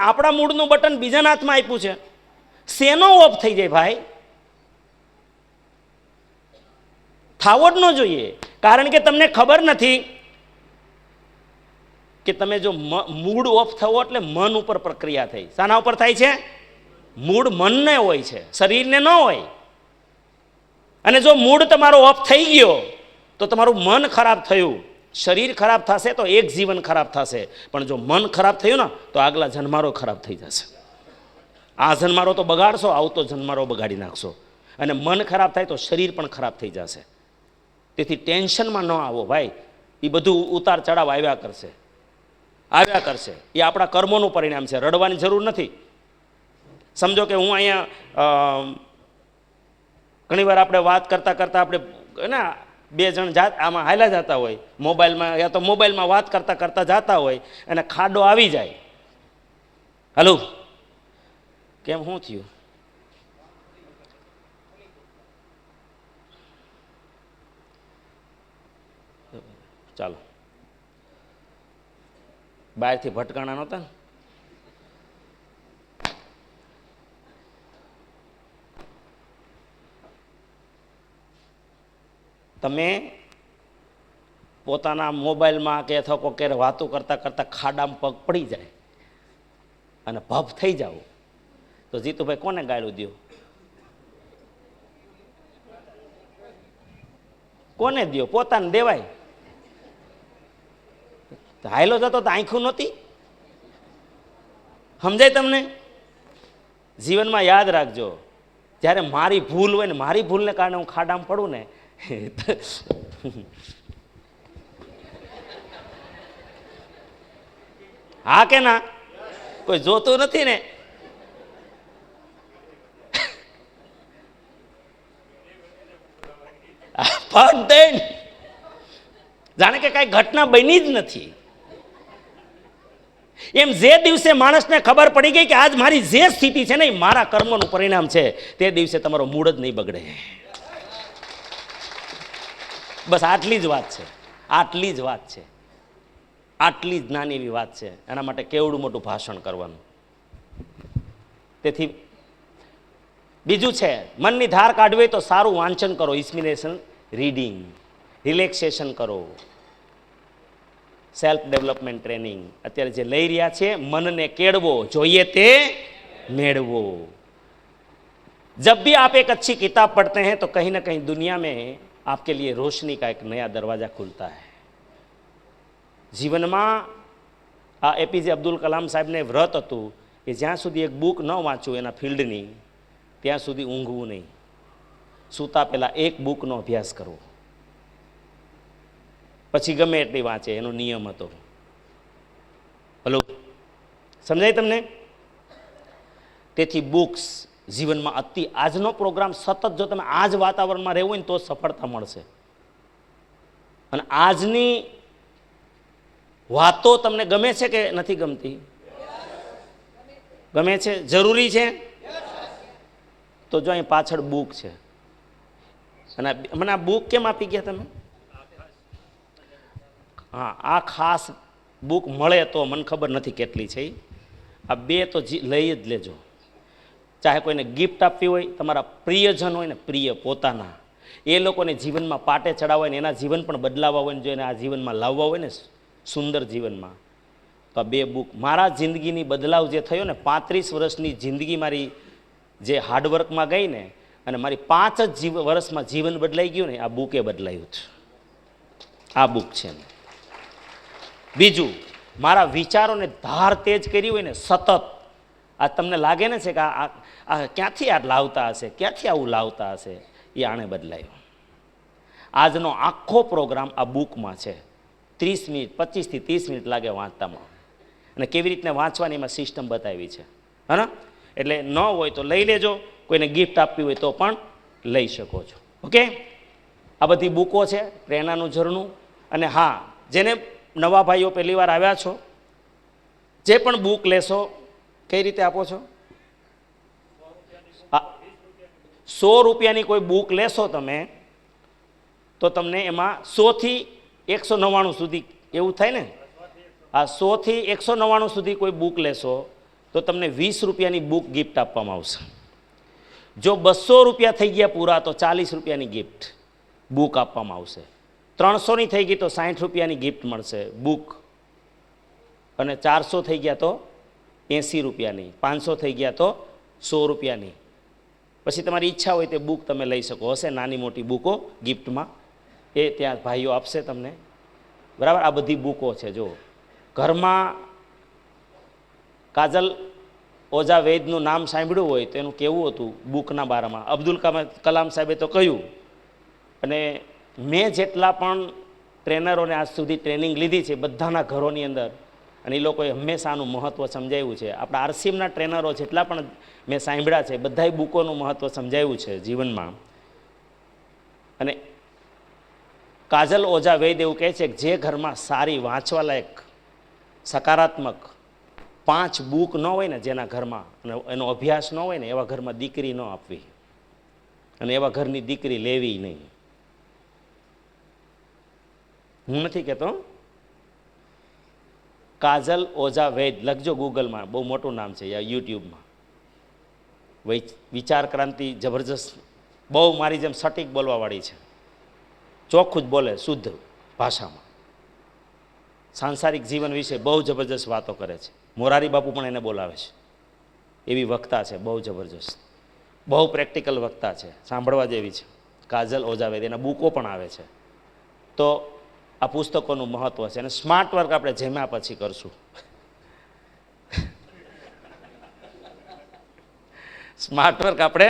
આપણા મૂળનું બટન બીજાના હાથમાં આપ્યું છે. શેનો ઓફ થઈ જાય ભાઈ? થાવો ન જોઈએ. કારણ કે તમને ખબર નથી કે તમે જો મૂડ ઓફ થવો એટલે મન ઉપર પ્રક્રિયા થઈ. શાના ઉપર થાય છે? મૂડ મનને હોય છે. શરીરને ન હોય. અને જો મૂડ તમારો ઓફ થઈ ગયો, તો તમારું મન ખરાબ થયું. શરીર ખરાબ થશે તો એક જીવન ખરાબ થશે. પણ જો મન ખરાબ થયું ને, તો આગલા જન્મારો ખરાબ થઈ જશે. આ જન્મારો તો બગાડશો, આવતો જન્મારો બગાડી નાખશો. અને મન ખરાબ થાય તો શરીર પણ ખરાબ થઈ જશે. તેથી ટેન્શનમાં ન આવો ભાઈ. એ બધું ઉતાર ચડાવ આવ્યા કરશે. આવ્યા કરશે. એ આપણા કર્મોનું પરિણામ છે. રડવાની જરૂર નથી. સમજો કે હું અહીંયા ઘણીવાર આપણે વાત કરતાં કરતાં આપણે, ના બે જણ જાત, આમાં હાલ્યા જતા હોય. મોબાઈલમાં યા તો મોબાઈલમાં વાત કરતાં કરતાં જતા હોય અને ખાડો આવી જાય. હલો? કેમ શું થયું? ચાલો. બહારથી ભટકાણા નહોતા ને? તમે પોતાના મોબાઈલમાં કે અથવા કોઈ ક્યારે વાતો કરતાં કરતાં ખાડામાં પગ પડી જાય અને ભપ થઈ જાવ તો જીતુભાઈ કોને ગાળું દો કોને દો પોતાને દેવાય. હાયલો જતો તો આંખું નહોતી? સમજાય તમને? જીવનમાં યાદ રાખજો. જ્યારે મારી ભૂલ હોય ને મારી ભૂલને કારણે હું ખાડામાં પડું ને હા કે ના? કોઈ જોતું નથી ને? જાણે કે કઈ ઘટના બની જ નથી. એમ જે દિવસે માણસને ખબર પડી ગઈ કે આજ મારી જે સ્થિતિ છે ને, એ મારા કર્મનું પરિણામ છે, તે દિવસે તમારો મૂડ જ નહીં બગડે. બસ આટલી જ વાત છે. આટલી જ વાત છે. આટલી જ નાની એવી વાત છે. એના માટે કેવડું મોટું ભાષણ કરવાનું? તેથી બીજું છે, મનની ધાર કાઢવી તો સારું વાંચન કરો. ઇન્સ્પિરેશન રીડિંગ રિલેક્સેશન કરો. સેલ્ફ ડેવલપમેન્ટ ટ્રેનિંગ અત્યારે જે લઈ રહ્યા છે, મનને કેળવો. જોઈએ તે મેળવો. જબ ભી આપ એક અચ્છી કિતાબ પઢતે હૈ, તો કહીં ના કહીં દુનિયા મેં आपके लिए रोशनी का एक नया दरवाज़ा खुलता है જીવનમાં આ એપીજે અબ્દુલ કલામ સાહેબને વ્રત હતું કે જ્યાં સુધી એક બુક ન વાંચું એના ફિલ્ડની ત્યાં સુધી ઊંઘવું નહીં સૂતા પહેલાં એક બુકનો અભ્યાસ કરવો પછી ગમે એટલી વાંચે એનો નિયમ હતો હલો સમજાય તમને તેથી બુક્સ જીવનમાં અતિ આજનો પ્રોગ્રામ સતત જો તમે આ જ વાતાવરણમાં રહેવું હોય ને તો સફળતા મળશે. અને આજની વાતો તમને ગમે છે કે નથી ગમતી? ગમે છે? જરૂરી છે? તો જો અહીં પાછળ બુક છે. અને મને આ બુક કેમ આપી ગયા તમે? હા, આ ખાસ બુક મળે તો મને ખબર નથી કેટલી છે. આ બે તો લઈ જ લેજો. ચાહે કોઈને ગિફ્ટ આપવી હોય, તમારા પ્રિયજન હોય ને પ્રિય પોતાના. એ લોકોને જીવનમાં પાટે ચડાવવા હોય ને એના જીવન પણ બદલાવવા હોય ને જો એને આ જીવનમાં લાવવા હોય ને સુંદર જીવનમાં. તો બે બુક મારા જિંદગીની બદલાવ જે થયો ને, પાંત્રીસ વર્ષની જિંદગી મારી જે હાર્ડવર્કમાં ગઈ ને, અને મારી પાંચ જ જીવ, વર્ષમાં જીવન બદલાઈ ગયું ને, આ બુકે બદલાયું છે. આ બુક છે બીજું, મારા વિચારોને ધાર તેજ કરી હોય ને, સતત આ તમને લાગે ને છે કે આ આ- ક્યાંથી આ લાવતા હશે? ક્યાંથી આવું લાવતા હશે? એ આણે બદલાયું. આજનો આખો પ્રોગ્રામ આ બુકમાં છે. ત્રીસ મિનિટ, પચીસથી ત્રીસ મિનિટ લાગે વાંચતામાં. અને કેવી રીતને વાંચવાની એમાં સિસ્ટમ બતાવી છે. હા એટલે ન હોય તો લઈ લેજો, કોઈને ગિફ્ટ આપવી હોય તો પણ લઈ શકો છો. ઓકે? આ બધી બુકો છે, પ્રેરણાનું ઝરણું. અને હા, જેને નવા ભાઈઓ પહેલી વાર આવ્યા છો, જે પણ બુક લેશો કઈ રીતે આપો છો? સો રૂપિયાની કોઈ બુક લેશો તમે, તો તમને એમાં સોથી એકસો નવ્વાણું સુધી, એવું થાય ને? આ સોથી એકસો નવ્વાણું સુધી કોઈ બુક લેશો, તો તમને વીસ રૂપિયાની બુક ગિફ્ટ આપવામાં આવશે. જો બસો રૂપિયા થઈ ગયા પૂરા, તો ચાલીસ રૂપિયાની ગિફ્ટ બુક આપવામાં આવશે. ત્રણસોની થઈ ગઈ તો સાઠ રૂપિયાની ગિફ્ટ મળશે બુક. અને ચારસો થઈ ગયા તો એંસી રૂપિયાની પાંચસો થઈ ગયા તો સો રૂપિયાની પછી તમારી ઈચ્છા હોય તે બુક તમે લઈ શકો. હશે નાની મોટી બુકો ગિફ્ટમાં. એ ત્યાં ભાઈઓ આપશે તમને. બરાબર? આ બધી બુકો છે જો ઘરમાં કાજલ ઓઝા વૈદનું નામ સાંભળ્યું હોય તો એનું કેવું હતું બુકના બારામાં? અબ્દુલ કલામ સાહેબે તો કહ્યું, અને મેં જેટલા પણ ટ્રેનરોને આજ સુધી ટ્રેનિંગ લીધી છે બધાના ઘરોની અંદર અને એ લોકોએ હંમેશા આનું મહત્ત્વ સમજાવ્યું છે. આપણા આરસીએમના ટ્રેનરો જેટલા પણ મેં સાંભળ્યા છે, બધાય બુકોનું મહત્ત્વ સમજાવ્યું છે જીવનમાં. અને કાજલ ઓઝા વૈદ એવું કહે છે કે જે ઘરમાં સારી વાંચવાલાયક, સકારાત્મક પાંચ બુક ન હોય ને જેના ઘરમાં, અને એનો અભ્યાસ ન હોય ને એવા ઘરમાં દીકરી ન આપવી. અને એવા ઘરની દીકરી લેવી નહીં. હું નથી કહેતો કાજલ ઓઝા વૈદ. લખજો ગૂગલમાં. બહુ મોટું નામ છે યા યુટ્યુબમાં. વિચાર ક્રાંતિ જબરજસ્ત. બહુ મારી જેમ સટીક બોલવાવાળી છે. ચોખ્ખું જ બોલે શુદ્ધ ભાષામાં. સાંસારિક જીવન વિશે બહુ જબરજસ્ત વાતો કરે છે. મોરારી બાપુ પણ એને બોલાવે છે. એવી વક્તા છે, બહુ જબરજસ્ત. બહુ પ્રેક્ટિકલ વક્તા છે. સાંભળવા જેવી છે. કાજલ ઓઝાવેદ એના બુકો પણ આવે છે. તો આ પુસ્તકોનું મહત્ત્વ છે અને સ્માર્ટ વર્ક આપણે જેમ્યા પછી કરશું. સ્માર્ટ વર્ક આપણે